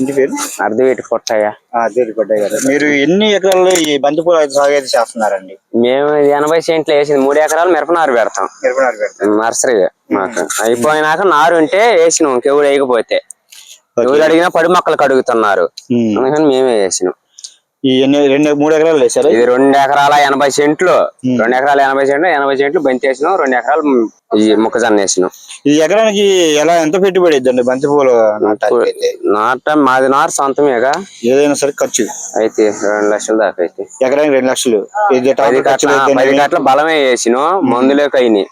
ఇంటి పేరు? అర్ధవేటి పుట్టయ్య. దేరిపడ్డ గారు. మీరు ఎన్ని ఎకరాల్లో ఈ బంతిపూల సాగు అయితే చేస్తున్నారండి? మేము ఎనభై సెంట్లు వేసింది. మూడు ఎకరాలు మిరపనారు పెడతాం. మిరపనారు పెడతారు. నర్సరీ. మాకు అయిపోయినాక నారు ఉంటే వేసినాం. ఎవరు వేయకపోతే. ఎవరు అడిగినా పడి మొక్కలు కడుగుతున్నారు. అందుకని మేమే వేసినాం. ఈ రెండు మూడు ఎకరాలు వేసారా ఇది రెండు ఎకరాల ఎనభై సెంట్లు. రెండు ఎకరాల ఎనభై సెంట్లు ఎనభై సెంట్లు బంతి వేసినాం. రెండు ఎకరాలు ఈ మొక్కజొన్న వేసినాం. ఈ ఎకరానికి ఎలా ఎంత పెట్టుబడి ఇద్దండి బంతిపూలు నాటానికి అయితే నాట మాది నారు సొంతమేగా ఏదైనా సరే ఖర్చు. అయితే రెండు లక్షల దాకా అయితే. ఎకరానికి రెండు లక్షలు. ఇది పది కట్ల బలమే వేసినాం మందులేక అయినాయి.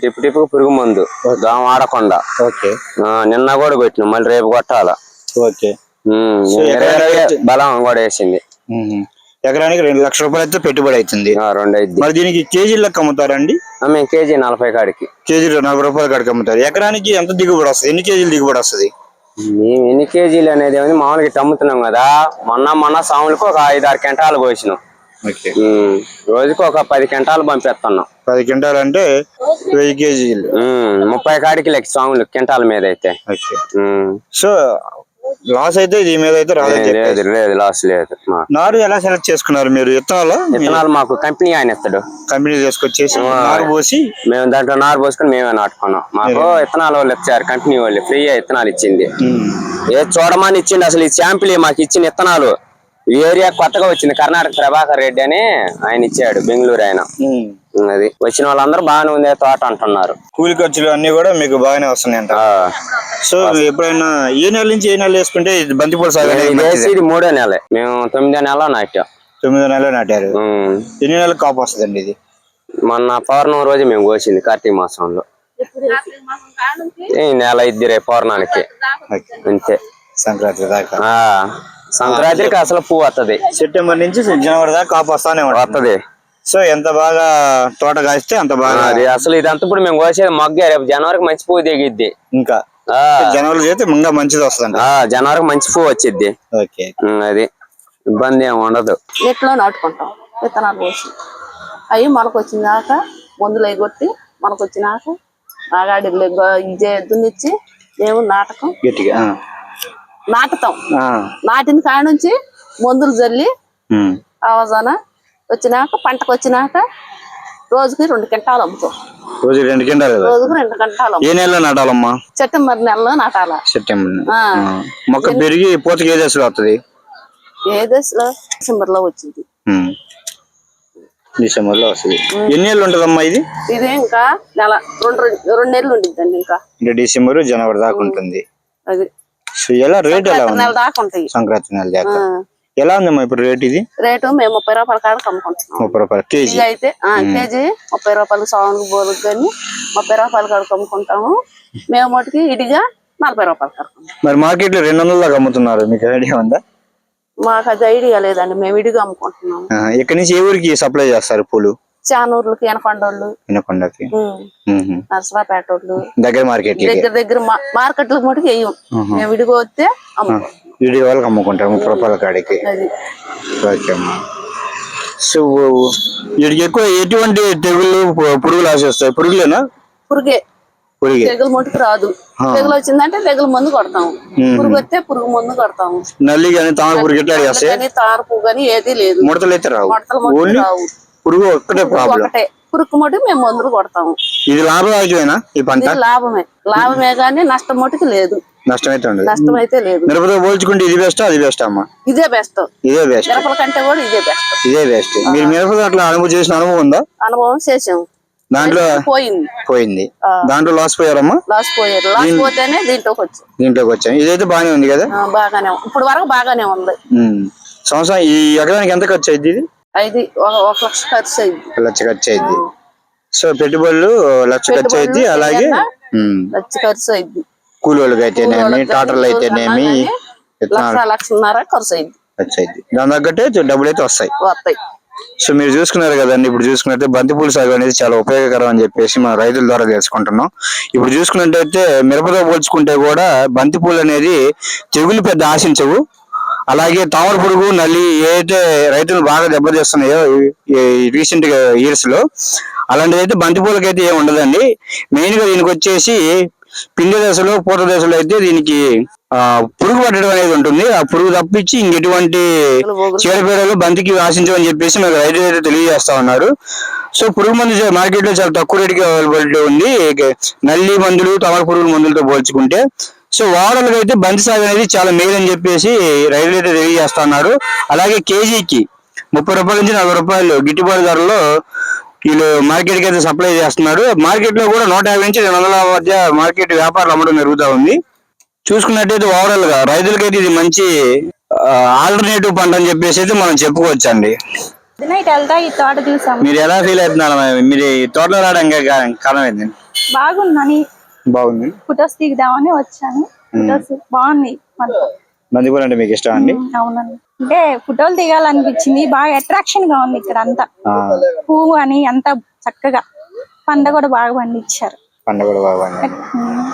టిప్పు టిప్పుకు పురుగు మందు దోమ ఆడకుండా ఓకే. ఆ, నిన్న కూడా కొట్టినాం మళ్ళీ రేపు కొట్టాల. ఓకే. ఉమ్, ఇరవై బలం కూడా వేసింది. ఉమ్. ఎకరానికి రెండు లక్షల రూపాయలు అయితే పెట్టుబడి అవుతుంది. రెండు ఐదు మరి దీనికి కేజీ లెక్క అమ్ముతారండి? మేము కేజీ నలభై కాడికి. కేజీ నలభై రూపాయలు కడికి అమ్ముతారు. ఎకరానికి ఎంత దిగుబడి వస్తుంది? ఎన్ని కేజీలు దిగుబడి వస్తుంది? మేము ఎన్ని కేజీలు అనేది ఏమైంది మామూలుగా అమ్ముతున్నాం కదా. మొన్న మొన్న సాములకు ఒక ఐదు ఆరు క్వింటాలు పోసినాం రోజుకి ఒక పది క్వింటాలు పంపిస్తున్నాం. పది క్వింటాలు అంటే వెయ్యి కేజీలు. ముప్పై కాడికి లెక్క సాములు క్వింటాల మీద అయితే. సో లాస్ అయితే దీని మీద అయితే రాదని లేదు లేదు లాస్ లేదు నారు ఎలా సెలెక్ట్ చేసుకున్నారు మీరు? విత్తనాలు? విత్తనాలు మాకు కంపెనీ ఆయన ఇస్తాడు. కంపెనీ తీసుకొచ్చేసి నారు పోసి మేము దాంట్లో నారు పోసుకొని మేమే నాటుకున్నాం. మాకు విత్తనాలు వాళ్ళు ఇచ్చారు కంపెనీ వాళ్ళు ఫ్రీ విత్తనాలు ఇచ్చింది. ఏ చూడమని ఇచ్చింది అసలు ఈ శాంపిల్ మాకు ఇచ్చిన విత్తనాలు. ఈ ఏరియా కొత్తగా వచ్చింది కర్ణాటక ప్రభాకర్ రెడ్డి అని ఆయన ఇచ్చాడు బెంగళూరు ఆయన. ఉమ్. అది. వచ్చిన వాళ్ళందరూ బాగానే ఉంది తోట అంటున్నారు. కూలి ఖర్చులు అన్ని కూడా మీకు బాగానే వస్తున్నాయి అంట. సో ఎప్పుడైనా ఏ నెల నుంచి ఏ నెల వేసుకుంటే బంతిపూల సాగు ఇది మంచిది? వేసి ఇది మూడో నెలే. మేము తొమ్మిదో నెల నాటాం. తొమ్మిదో నెల నాటారు. ఎన్ని నెలలకు కాపు వస్తుందండి ఇది? మొన్న పౌర్ణమి రోజు మేము కోసింది కార్తీక మాసంలో. ఈ నెల ఇద్ది రేపు పౌర్ణానికి. అంతే. సంక్రాంతి దాకా? సంక్రాంతికి అసలు పువ్వు వత్తది. సెప్టెంబర్ నుంచి జనవరి దాకా కాపు వస్తానే వత్తది. సో ఎంత బాగా తోట కాస్తే అంత బాగా అది అసలు ఇదంతా ఇప్పుడు మేము కోసేది మొగ్గే. రేపు జనవరికి మంచి పువ్వు దిగిద్ది. ఇంకా ఆ, జనవరి చేస్తే ఇంకా మంచిది వస్తుందంట. ఆ, జనవరికి మంచి పువ్వు వచ్చిద్ది. ఓకే. అది ఇబ్బంది ఏమి ఉండదు. నెట్లో నాటుకుంటాం. విత్తనాలు పోసి అవి మనకు వచ్చినాక మందులు అవి కొట్టి మనకు వచ్చినాక బాగా ఇదే దున్నిచ్చి మేము నాటకం. గట్టిగా ఆ. నాటుతాం. ఆ. నాటిన కాడ నుంచి మందులు జల్లి ఉమ్. వచ్చినాక పంటకు వచ్చినాక రోజుకి రెండు గంటలు అమ్ముతాం. రోజు రెండు కింటాలు రోజుకి రెండు గంటలు ఏ నెలలో నాటాలమ్మా? సెప్టెంబర్ నెలలో నాటాల. సెప్టెంబర్. మొక్క పెరిగి పూతకి ఏ దశలో వస్తుంది ఏ దశలో? డిసెంబర్లో వచ్చింది. డిసెంబర్లో వస్తుంది. ఎన్ని నెలలు ఉంటుందమ్మా ఇది? ఇది ఇంకా నెల రెండు రెండు నెలలు ఉండిద్దండి ఇంకా. అంటే డిసెంబర్ జనవరి దాకా ఉంటుంది. అది. సో ఎలా రేట్ ఎలా ఉంది? సంక్రాంతి నెల దాకా. ఎలా ఉందమ్మా ఇప్పుడు రేట్ ఇది? రేటు మేము ముప్పై రూపాయల కాడకు అమ్ముకుంటున్నాం ముప్పై రూపాయలు కేజీ. ఇది అయితే ఆ, కేజీ ముప్పై రూపాయలు సాంగ్ బోరుకు కానీ ముప్పై రూపాయల కాడకు అమ్ముకుంటాము మేము మటుకి ఇడిగా నలభై రూపాయల కాడకు మరి మార్కెట్లో రెండు వందల దాకా అమ్ముతున్నారు మీకు ఐడియా ఉందా? మాకు అది ఐడియా లేదండి మేము ఇడిగా అమ్ముకుంటున్నాము. ఆ, ఇక్కడి నుంచి ఏ ఊరికి సప్లై చేస్తారు పూలు? చానూర్లకి ఎనకొండోళ్ళు. వినకొండకి ఉమ్, నర్సరాపేట వాళ్ళు దగ్గర మార్కెట్ దగ్గర దగ్గర మార్కెట్లకు మటుకు వేయం. మేము ఇడిగా వస్తే అమ్ముకుంటాం. వీడి వాళ్ళకి అమ్ముకుంటారు ముప్పై రూపాయల కాడికి ఓకే అమ్మా. సో వీడికి ఎక్కువ ఎటువంటి పు- పురుగులు ఆశిస్తాయి పురుగులేనా? పురుగే. పురుగే. తెగులు మటుకు రాదు. తెగులు వచ్చిందంటే తెగులు మందు కొడతాము. పురుగు వస్తే పురుగు మందు కొడతాము. నల్లి కానీ తామర పురుగు ఎట్లా కానీ ఏది లేదు. ముడతలు అయితే రావు. మొడతలు పురుగు ఒక్కటే ప్రాబ్లం ఒకటే పురుగు మటుకు మేము మందులు కొడతాము. ఇది లాభదాయకమేనా ఈ పంట? లాభమే. లాభమే కానీ నష్టం మటుకు లేదు. నష్టం అయితే ఉండదు. నష్టం అయితే లేదు. మిరపతో పోల్చుకుంటే ఇది బెస్ట్ అది బెస్ట్ అమ్మా. ఇదే బెస్ట్ ఇదే బెస్ట్ మిరపల కంటే కూడా ఇదే బెస్ట్ ఇదే బెస్ట్ మీరు మిరపతో అట్లా అనుభవం చేసిన అనుభవం ఉందా? అనుభవం చేసాము దాంట్లో పోయింది. పోయింది. దాంట్లో లాస్ పోయారమ్మా? లాస్ పోయారు. లాస్ పోతేనే దీంట్లోకి వచ్చి. దీంట్లోకి వచ్చాను ఇదైతే బాగానే ఉంది కదా? బాగానే ఉంది. ఇప్పుడు వరకు బాగానే ఉంది. సంవత్సరం ఈ ఎకరానికి ఎంత ఖర్చు అయింది ఇది? ఐదు ఒక లక్ష ఖర్చు అయింది. లక్ష ఖర్చు అయింది. సో పెట్టుబడులు లక్ష ఖర్చు అయింది అలాగే లక్ష ఖర్చు అయింది. కూలోళ్ళకి అయితేనేమి టాటర్లు అయితేనేమి లక్ష లక్షన్నర ఖర్చు అయింది ఖర్చు అయింది దాని తగ్గట్టే డబ్బులు అయితే వస్తాయి. వస్తాయి. సో మీరు చూసుకున్నారు కదండి ఇప్పుడు చూసుకున్నట్టే బంతిపూల సాగు అనేది చాలా ఉపయోగకరం అని చెప్పేసి మన రైతుల ద్వారా తెలుసుకుంటున్నాం. ఇప్పుడు చూసుకున్నట్టయితే మిరపతో పోల్చుకుంటే కూడా బంతిపూలు అనేది తెగులు పెద్ద ఆశించవు. అలాగే తామర పురుగు నల్లి ఏదైతే రైతులు బాగా దెబ్బతీస్తున్నాయో రీసెంట్గా ఇయర్స్లో అలాంటిది అయితే బంతిపూలకైతే ఏమి ఉండదండి. మెయిన్గా దీనికి వచ్చేసి పిండి దశలో పూత దశలో అయితే దీనికి ఆ పురుగు పట్టడం అనేది ఉంటుంది. ఆ పురుగు తప్పించి ఇంకెటువంటి చీడపీడలు బంతికి ఆశించమని చెప్పేసి మనకు రైతులు అయితే తెలియజేస్తా ఉన్నారు. సో పురుగు మందు మార్కెట్లో చాలా తక్కువ రేటుకి అవైలబిలిటీ ఉంది. నల్లి మందులు తమర పురుగు మందులతో పోల్చుకుంటే. సో ఓవరాల్గా అయితే బంతి సాగు అనేది చాలా మేలు అని చెప్పేసి రైతులు అయితే తెలియజేస్తా ఉన్నారు. అలాగే కేజీకి ముప్పై రూపాయల నుంచి నలభై రూపాయలు గిట్టుబాటు ధరలో వీళ్ళు మార్కెట్కి అయితే సప్లై చేస్తున్నారు. మార్కెట్లో కూడా నూట యాభై నుంచి రెండు వందల మధ్య మార్కెట్ వ్యాపారాలు అమ్మడం జరుగుతూ ఉంది. చూసుకున్నట్టయితే ఓవరాల్గా రైతులకైతే ఇది మంచి ఆల్టర్నేటివ్ పంట అని చెప్పేసి అయితే మనం చెప్పుకోవచ్చు అండి మీరు ఎలా ఫీల్ అవుతున్నారు మీరు? ఈ తోటలో రావడానికి కారణం ఏంటి? బాగుందని. బాగుంది. ఫొటోస్ దిగుదామని వచ్చాను. ఫొటోస్ బాగున్నాయి. బంతిపూలు అంటే మీకు ఇష్టం అండి? అవునండి. అంటే ఫోటోలు దిగాలనిపించింది. బాగా అట్రాక్షన్గా ఉంది ఇక్కడ అంతా. పువ్వు అని అంతా చక్కగా పంట కూడా బాగా పండించారు. పంట కూడా ఉమ్.